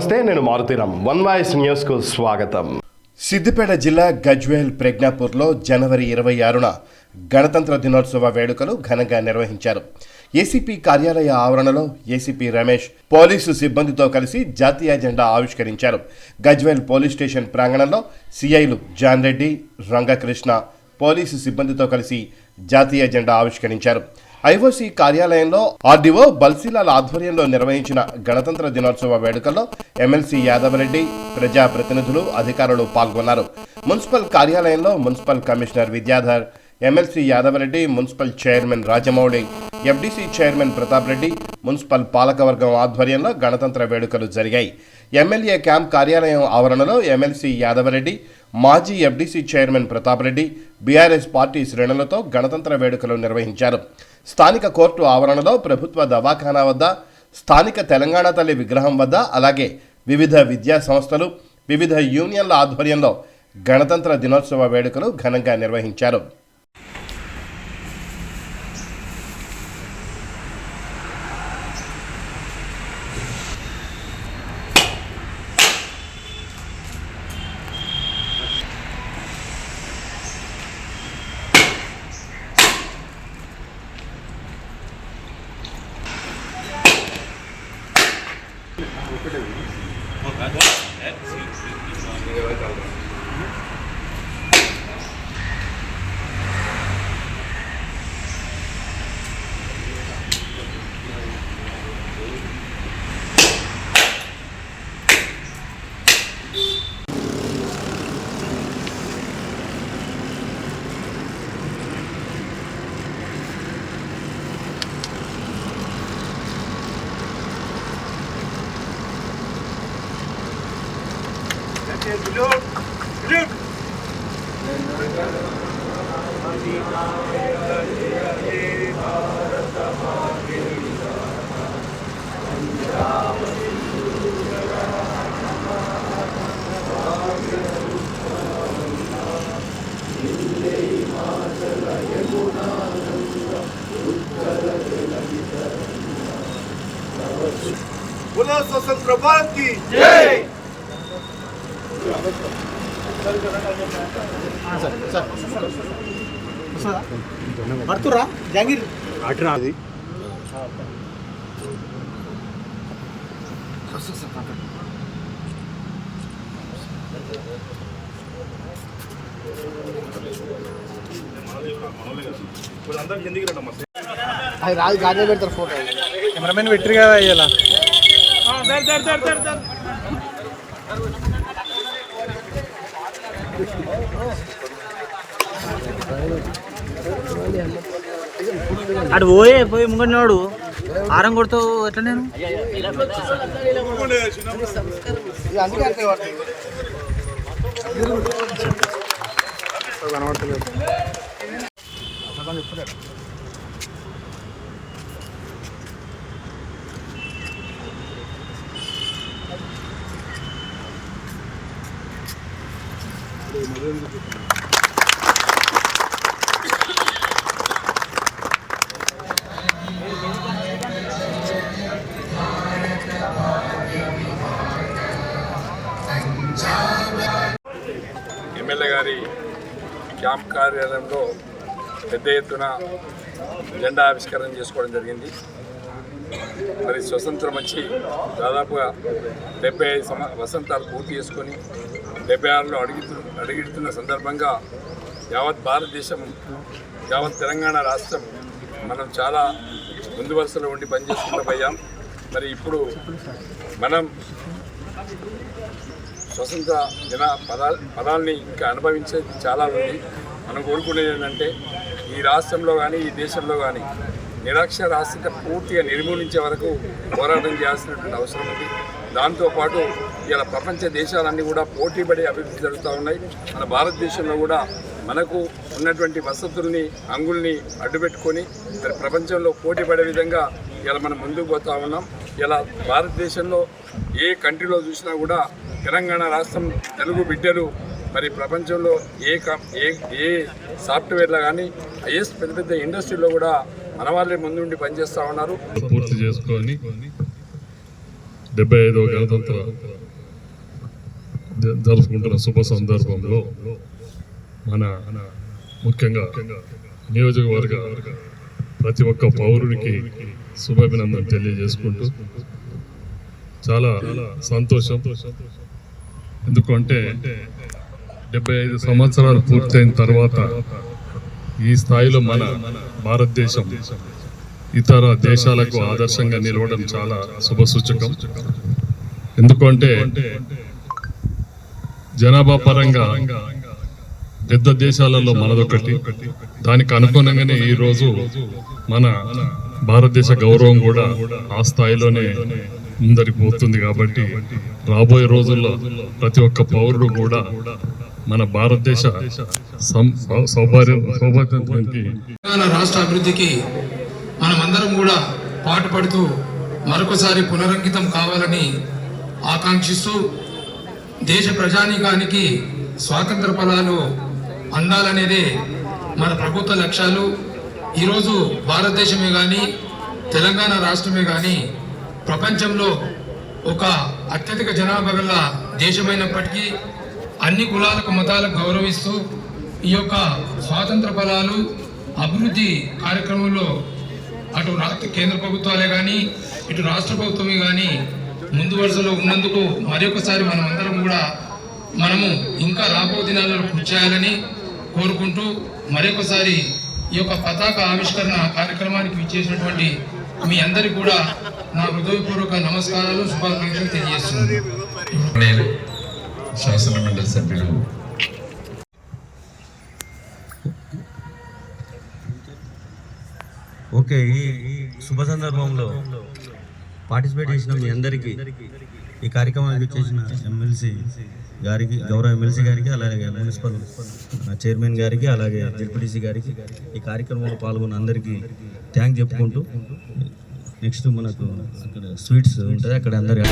నమస్తే నేను Maruthi Ram one voice న్యూస్కు స్వాగతం. సిద్దిపేట జిల్లా గజ్వేల్ ప్రజ్ఞాపూర్లో జనవరి ఇరవై ఆరున గణతంత్ర దినోత్సవ వేడుకలు ఘనంగా నిర్వహించారు. ఏసీపీ కార్యాలయ ఆవరణలో ఏసీపీ రమేష్ పోలీసు సిబ్బందితో కలిసి జాతీయ జెండా ఆవిష్కరించారు. గజ్వేల్ పోలీస్ స్టేషన్ ప్రాంగణంలో సిఐలు జాన్ రెడ్డి రంగకృష్ణ పోలీసు సిబ్బందితో కలిసి జాతీయ జెండా ఆవిష్కరించారు. ఐఓసీ కార్యాలయంలో ఆర్డీఓ బల్సీలాల ఆధ్వర్యంలో నిర్వహించిన గణతంత్ర దినోత్సవ వేడుకల్లో ఎమ్మెల్సీ యాదవరెడ్డి ప్రజాప్రతినిధులు అధికారులు పాల్గొన్నారు. మున్సిపల్ కార్యాలయంలో municipal commissioner Vidyadhar MLC Yadavareddy municipal chairman Rajamouli FDC chairman Pratap Reddy municipal పాలకవర్గం ఆధ్వర్యంలో గణతంత్ర వేడుకలు జరిగాయి. ఎమ్మెల్యే క్యాంప్ కార్యాలయం ఆవరణలో ఎమ్మెల్సీ యాదవరెడ్డి మాజీ FDC chairman Pratap Reddy BRS party శ్రేణులతో గణతంత్ర వేడుకలు నిర్వహించారు. స్థానిక కోర్టు ఆవరణలో ప్రభుత్వ దవాఖానా వద్ద స్థానిక తెలంగాణ తల్లి విగ్రహం వద్ద అలాగే వివిధ విద్యా సంస్థలు వివిధ యూనియన్ల ఆధ్వర్యంలో గణతంత్ర దినోత్సవ వేడుకలు ఘనంగా నిర్వహించారు. ఒకటే बोलो स्वतंत्र भारत की जय పడుతురా జంగీర్. అది రాదు గాజే పెడతారు ఫోటో. కెమెరామెన్ పెట్టిరు కదా అయ్యేలా అటు పోయే పోయి ముంగడినాడు ఆరం కొడుతావు ఎట్లా నేను? ఎమ్మెల్యే గారి క్యాంప్ కార్యాలయంలో పెద్ద ఎత్తున జెండా ఆవిష్కరణ చేసుకోవడం జరిగింది. మరి స్వతంత్రం వచ్చి దాదాపుగా డెబ్బై ఐదు సమ వసంతాలు పూర్తి చేసుకొని డెబ్బై ఆరులో అడుగుతు అడుగుతున్న సందర్భంగా యావత్ భారతదేశం యావత్ తెలంగాణ రాష్ట్రం మనం చాలా ముందు వరుసలో ఉండి పనిచేసుకుంటూ పోయాం మరి ఇప్పుడు మనం స్వతంత్ర జన పదా పదాల్ని ఇంకా అనుభవించేది చాలా ఉంది మనం కోరుకునేది ఏంటంటే ఈ రాష్ట్రంలో కానీ ఈ దేశంలో కానీ నిరక్షరాస్యత పూర్తిగా నిర్మూలించే వరకు పోరాటం చేయాల్సినటువంటి అవసరం ఉంది. దాంతోపాటు ఇలా ప్రపంచ దేశాలన్నీ కూడా పోటీపడి అభివృద్ధి జరుగుతూ ఉన్నాయి. మన భారతదేశంలో కూడా మనకు ఉన్నటువంటి వసతుల్ని అంగుల్ని అడ్డుపెట్టుకొని మరి ప్రపంచంలో పోటీ పడే విధంగా ఇలా మనం ముందుకు పోతా ఉన్నాం. ఇలా భారతదేశంలో ఏ కంట్రీలో చూసినా కూడా తెలంగాణ రాష్ట్రం తెలుగు బిడ్డలు మరి ప్రపంచంలో ఏ కం ఏ ఏ సాఫ్ట్వేర్లో కానీ హైయెస్ట్ పెద్ద పెద్ద ఇండస్ట్రీలో కూడా మన వాళ్ళే ముందుండి పనిచేస్తూ ఉన్నారు. పూర్తి చేసుకొని డెబ్బై ఐదవ గణతంత్ర జరుపుకుంటున్న శుభ సందర్భంలో మన ముఖ్యంగా నియోజకవర్గ ప్రతి ఒక్క పౌరునికి శుభాభినందన తెలియజేసుకుంటూ చాలా సంతోషం. ఎందుకంటే డెబ్బై ఐదు సంవత్సరాలు పూర్తయిన తర్వాత ఈ స్థాయిలో మన భారతదేశం ఇతర దేశాలకు ఆదర్శంగా నిలవడం చాలా శుభసూచకం. ఎందుకంటే జనాభా పరంగా పెద్ద దేశాలలో మనదొకటి. దానికి అనుగుణంగానే ఈ రోజు మన భారతదేశ గౌరవం కూడా ఆ స్థాయిలోనే ముందరికి పోతుంది కాబట్టి రాబోయే రోజుల్లో ప్రతి ఒక్క పౌరుడు కూడా మన భారతదేశ సౌభాగ్యానికి తెలంగాణ రాష్ట్ర అభివృద్ధికి మనమందరం కూడా పాటుపడుతూ మరొకసారి పునరంకితం కావాలని ఆకాంక్షిస్తూ దేశ ప్రజానీకానికి స్వాతంత్ర ఫలాలు అందాలనేదే మన ప్రభుత్వ లక్ష్యాలు. ఈరోజు భారతదేశమే కానీ తెలంగాణ రాష్ట్రమే కానీ ప్రపంచంలో ఒక అత్యధిక జనాభా గల దేశమైనప్పటికీ అన్ని కులాలకు మతాలకు గౌరవిస్తూ ఈ యొక్క స్వాతంత్ర బలాలు అభివృద్ధి కార్యక్రమంలో అటు రాష్ట్ర కేంద్ర ప్రభుత్వాలే కానీ ఇటు రాష్ట్ర ప్రభుత్వమే కానీ ముందు వరుసలో ఉన్నందుకు మరొకసారి మనం అందరం కూడా మనము ఇంకా రాబో దినాలలో కృషి చేయాలని కోరుకుంటూ మరొకసారి ఈ యొక్క పతాక ఆవిష్కరణ కార్యక్రమానికి విచ్చేసినటువంటి మీ అందరికీ కూడా నా హృదయపూర్వక నమస్కారాలు శుభాకాంక్షలు తెలియజేస్తున్నాను. శాసనమండలి సభ్యులు ఓకే ఈ శుభ సందర్భంలో పార్టిసిపేట్ చేసిన మీ అందరికీ ఈ కార్యక్రమానికి వచ్చేసిన ఎమ్మెల్సీ గారికి గౌరవ ఎమ్మెల్సీ గారికి అలాగే మున్సిపల్ చైర్మన్ గారికి అలాగే జెడ్పీటీసీ గారికి ఈ కార్యక్రమంలో పాల్గొన్న అందరికీ థ్యాంక్ చెప్పుకుంటూ నెక్స్ట్ మనకు అక్కడ స్వీట్స్ ఉంటుంది అక్కడ అందరు